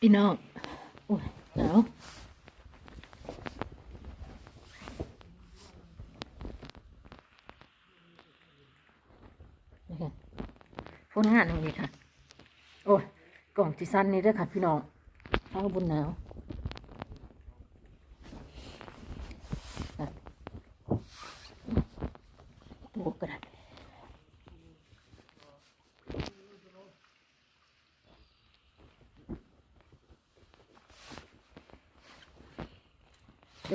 พี่น้องโอ้ยหนาวนี่ค่ะผลงานของนี่ค่ะ โอ้ยกล่องจีซันนี่ด้วยค่ะ พี่น้องข้าวบนหนาวค่ะโอ้กระดาษ เดี๋ย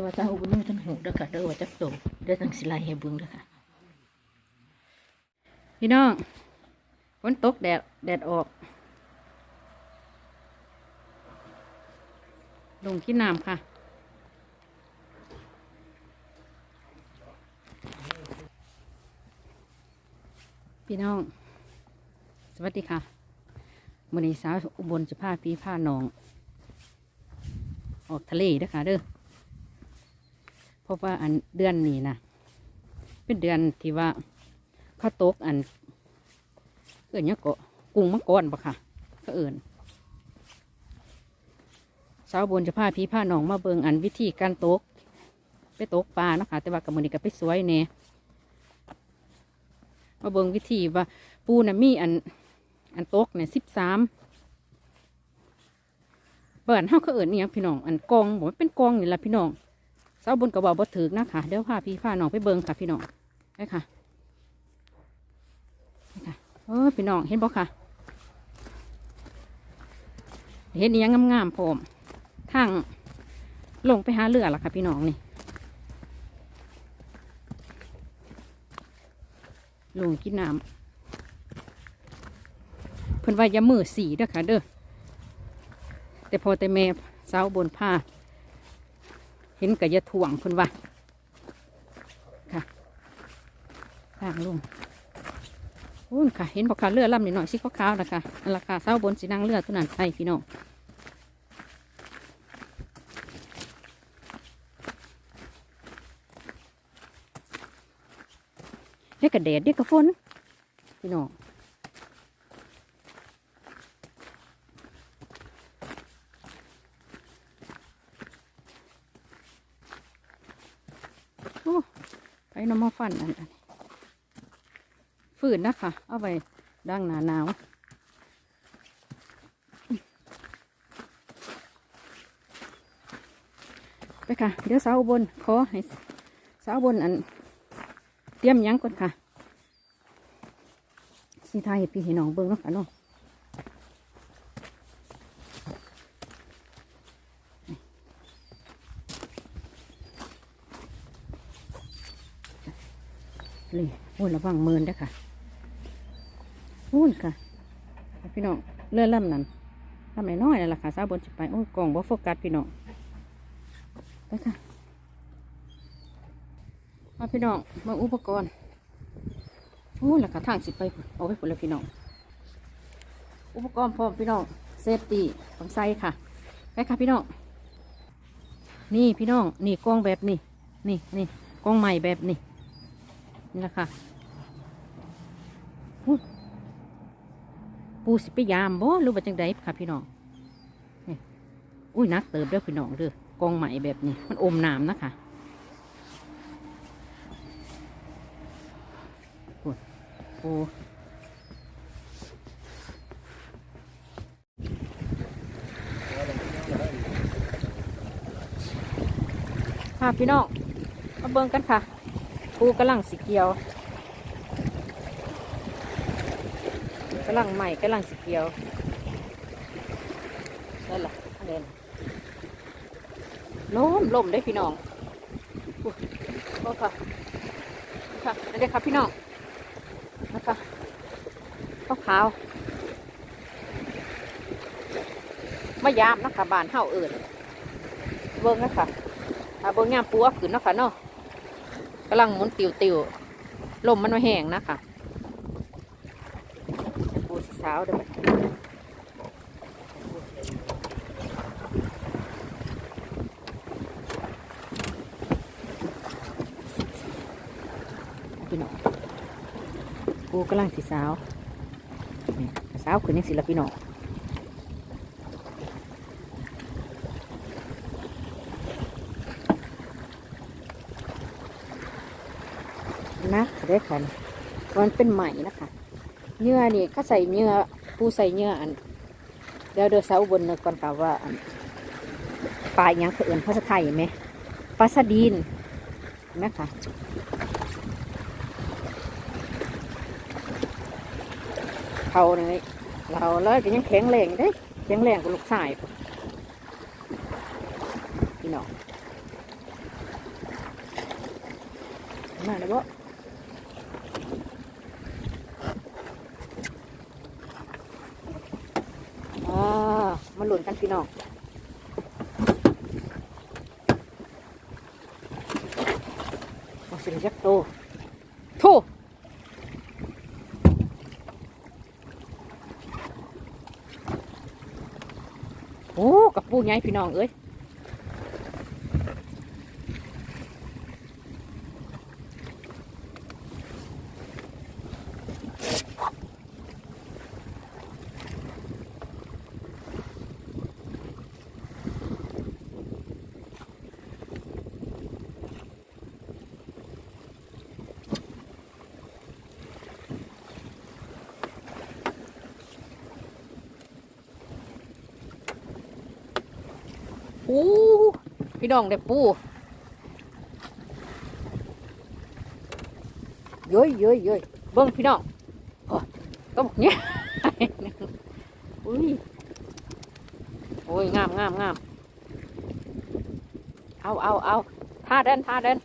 ว่าจะอบุญนี่ทั้งหูเด้อค่ะเด้อว่าจะโตเด้อทั้งสิไลให้บิ่งเด้อค่ะ พี่น้องฝนตกแดดแดดออกลงที่น้ำค่ะพี่น้อง สวัสดีค่ะมือนี้สาวอุบลจะพาพี่พาน้อง ออกทะเลเด้อค่ะเด้อ ราะว่าอันเดือนนี้นะเป็นเดือนที่ว่าเขาตกอันเอื่นเนี่ยก็กุ้งมังกรปะค่ะก็เอื่นสาวบนจะพาพี่พาหนองมาเบิงอันวิธีการตก ไปตกปลาเนาะคะแต่ว่ากับมือนี้ก็ไปสวยแน่มาเบิงวิธีว่าปูน่ะมีอันอันตกเนี่ยสิบสามเปิดเฮาเขาเอื่นเนี่ยพี่น้องอันกองบอกว่าเป็นกองนี่แหละพี่น้อง เสาบนก็บอกบ่ถือนะคะเดี๋ยวพาพี่พาน้องไปเบิงค่ะพี่น้องไปค่ะค่ะเออพี่น้องเห็นบ่ค่ะ เห็นอีหยังงามๆผมทางลงไปหาเรือล่ะค่ะพี่น้องนี่ลงกินน้ำเพิ่นว่าอย่ามือสีเด้อค่ะเด้อแต่พอแต่แม่สาบนผ้า เห็นกับยาถ่วงเพิ่นว่าค่ะทางลงโอ้นค่ะ เห็นบอกค่ะเรือลำนิดหน่อยสิขาวๆนะคะอันราคาเศร้าบนสีนางเรือตัวนั้นใช่พี่น้องเด็กกระเดดเด็กกระฝนพี่น้องโอ้ ไปน้ำมันอันอันฝืนนะคะ เอาไปดังหนาหนาวไปค่ะ เดี๋ยวสาวบนขอให้สาวบนอัน เตรียมยังก่อนค่ะสีไทยพี่ให้น้องเบิ่งเนาะค่ะเนาะเลยโอุ้ยระวังเมินเด้อค่ะพูนค่ะ พี่น้องเลื่อนล่ำนั่นลำไหนน้อยนั่นแหละค่ะสาวบนจะไปโอ้ยกล่องบ่โฟกัสพี่น้องไปค่ะมาพี่น้องมาอุปกรณ์โอ้ยแล้วค่ะทางสิไปเอาไปพุ่นแล้วพี่น้อง อุปกรณ์พร้อมพี่น้องเซฟตี้ของไซค่ะไปค่ะพี่น้องนี่พี่น้องนี่กล้องแบบนี้นี่นี่กล้องใหม่แบบนี้ นี่แหละค่ะปูสิไปยามบ่รือว่าจังใดค่ะพี่น้องนี่อุ้ยนักเติบเด้อพี่น้องเด้อกองใหม่แบบนี้ มันอมน้ำนะคะโอ้ยโอ้ค่ะพี่น้องมาเบิ่งกันค่ะ ปูกำลังสิเกียวกำลังใหม่กำลังสิเกียวนั่นแหละอันนี้น่ะล้มล้มได้พี่น้องโอ้ค่ะค่ะอันนี้ค่ะพี่น้องนะคะขาวขาวมายามนะคะบานเฮาเอิญเบิ่งนะคะอาเบิ่งยามปูเอาขึ้นนาะคะเนาะ กำลังหมุนติวติวๆลมมันมาแห้งนะคะปูสีสาวเด้อพี่น้องปูกำลังสีสาว สาวขึ้นยังสิละพี่น้อง ได้ค่ะมันเป็นใหม่นะคะเนื้อนี่ก็ใส่เนื้อปูใส่เนื้ออันเดี๋ยวเดี๋ยวสาบนเนึกก่อนค่ะว่าปลาอหยังเขาเอื่นภาษาไทยไหมปลาสดีนเห็นไหมคะเขาเนี่ยเราเลยก็ยังแข็งแรงเด้แข็งแรงกว่าลูกชายพุ่นพี่น้องมาแล้วบ่อ่ามาหลุนกันพี่น้องมา สิยักโตทูโอ้กับปูใหญ่พี่น้องเอ้ย ปู พี่น้องได้ปูเย้ยเย้ยเย้ยเบิ้งพี่น้องก็บอกเนี้ยอุ้ยโอ้ยงามงามงามเอาเอาเอาท่าเดินท่าเดิน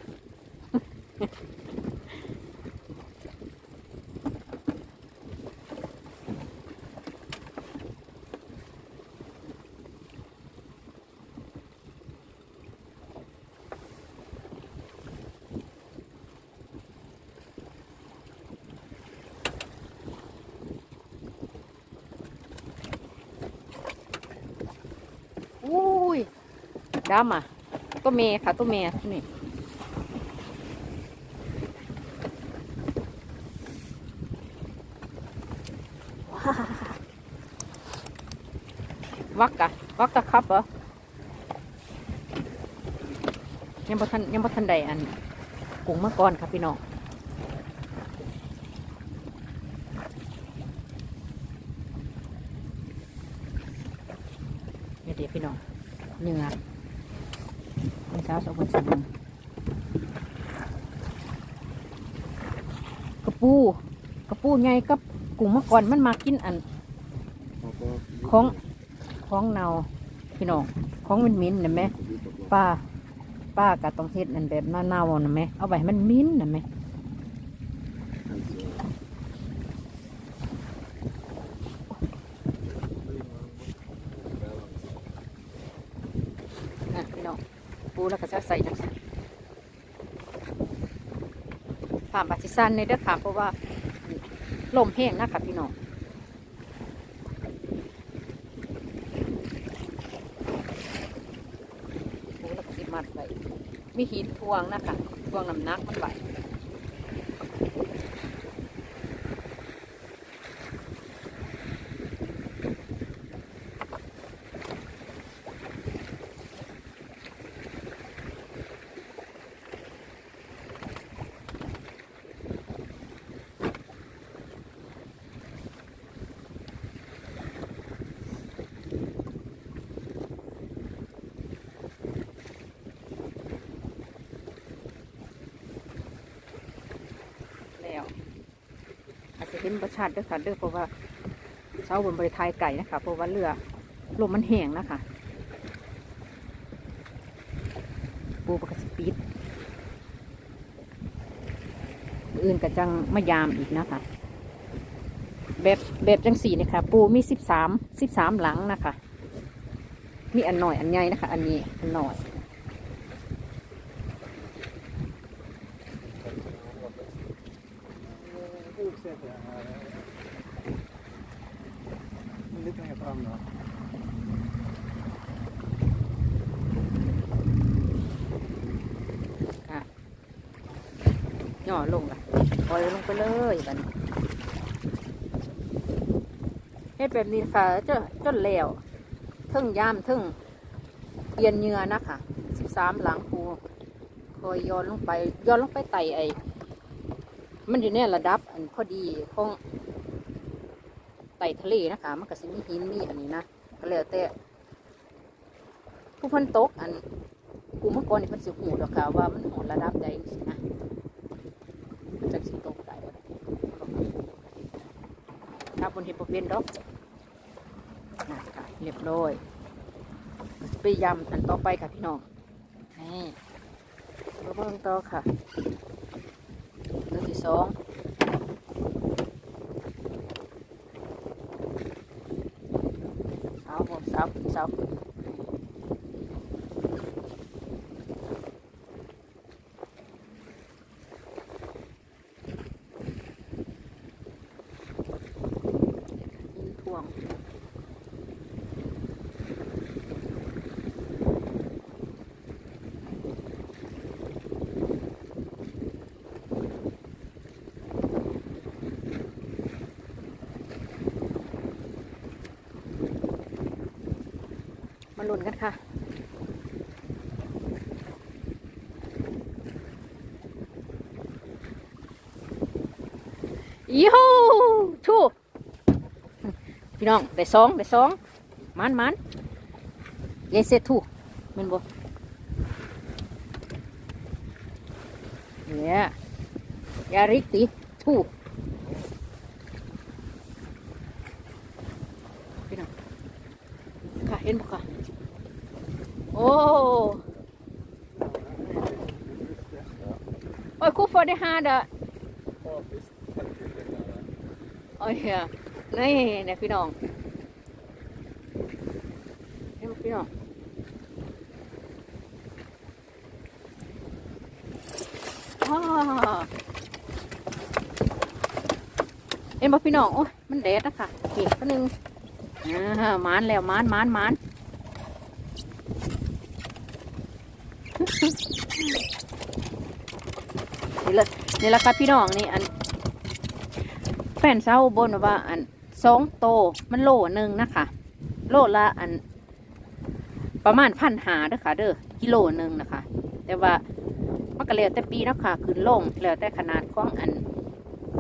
อุ้ย ดำอะตัวเมย์ค่ะตัวเมย์นี่วักกะวักกะครับเหรอยังบ่ทันยังบ่ทันใดอันกุ้งมาก่อนครับพี่น้องเดี๋ยวเดี๋ยวพี่น้องเนื้อเป็นสาวสองคนสองกระ ปูกระปูไงกับกุ้งมาก่อนมันมากินอัน ของของเนาพี่น้องของมันมิ้นนะแม่ป้าป้าก็ต้องเฮ็ดนั่นแบบน้าเน่านะแม่เอาไว้ให้มันมิ้นนะแม่นะพี่น้องปูแล้วก็จะใส่จังซี่ผ่านบัตรสิสันในเด้อค่ะเพราะว่าลมแห้งนะคะพี่น้องโอ้แล้วก็สิมัดไปมีหินทวงนะคะทวงน้ำหนักมันไหวอาจจะเห็นประชาติด้วยค่ะเด้อเพราะว่าเช้าบนบริทายไก่นะคะเพราะว่าเรือลมมันแห้งนะคะปูปกสปีดอื่นกระจังมายามอีกนะคะ แบบแบบจังสี่นะคะปูมีสิบสามสิบสามหลังนะคะ มีอันหน่อยอันใหญ่นะคะ อันนี้อันหน่อย Lite längre fram då. ค่ะย่อลงละปล่อยลง ไปเลยบัดนเฮ็ดแบบนี้ค่ะจนจนแล้วทึ่งย่ามทึ่งเอียนเหงื่อนะคะสิบสามหลังปูคอยย้อนลงไปย้อนลงไปไต่ไอมันอยู่ในระดับ อันพอดีของไต่ทะเลนะคะ มันก็สิมีหินมีอันนี้นะก็แล้วแต่ผู้พันตกอันกูเมื่อก่อนนี่พิ่นสิหูดอกค่ะว่ามันหอนระดับใดสินะมันจักสิตกได้บ่ได้ถ้า บนเห็ดบ่เป็นดอกนะค่ะเรียบร้อยไปยำอันต่อไปค่ะพี่น้องนี่ตัวเบิ่งต่อค่ะตัวที่สองสาวผมสาวสาวยินทวง มาลุ้นกันค่ะอีฮูชูพี่น้องได้สองได้สองมันมันเยเซทูแมันบ่เนี่ยยาริกติทูพี่น้องค่ะเห็นบ่ค่ะ โอ้โอ้ยคู่ฟอร์ด้ห้าเด้อโอ้ยเฮียนี่เนี่ยพี่น้องเห็นไหมพี่น้องเห็นบ่พี่น้องโอ้ยมันแดดนะคะอเก็นึงอ่ามานแล้วมานมานมานนี่ เลยนี่แหละครับพี่น้องนี่อัน แฟนเศร้าบนว่า อันสองโตมันโลหนึ่งนะคะ โลละอัน ประมาณพันหาเด้อค่ะ เด้อกิโลหนึ่งนะคะ แต่ว่ามันก็แล้วแต่ปีนะคะขึ้นลงแล้วแต่ขนาดของอัน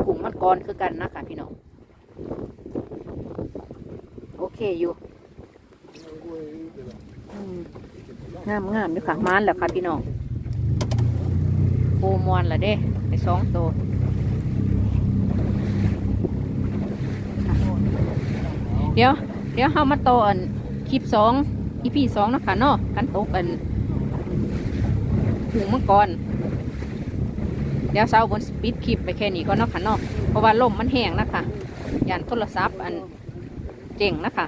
กลุ่มมันกรคือกันนะคะพี่น้องโอเคอยู่งามงามด้วยค่ะมานแล้วค่ะพี่น้อง โมวนละเด้ไปสองโตเดี๋ยว เดี๋ยวเฮามาต่ออันคลิปสองอีพีสองนะคะเนาะกันตกอันหูมังกรเดี๋ยวเสาบนสปิดคลิปไปแค่นี้ก็เนาะค่ะเนาะเพราะว่าลมมันแห้งนะคะยานโทรศัพท์อันเจ๋งนะคะ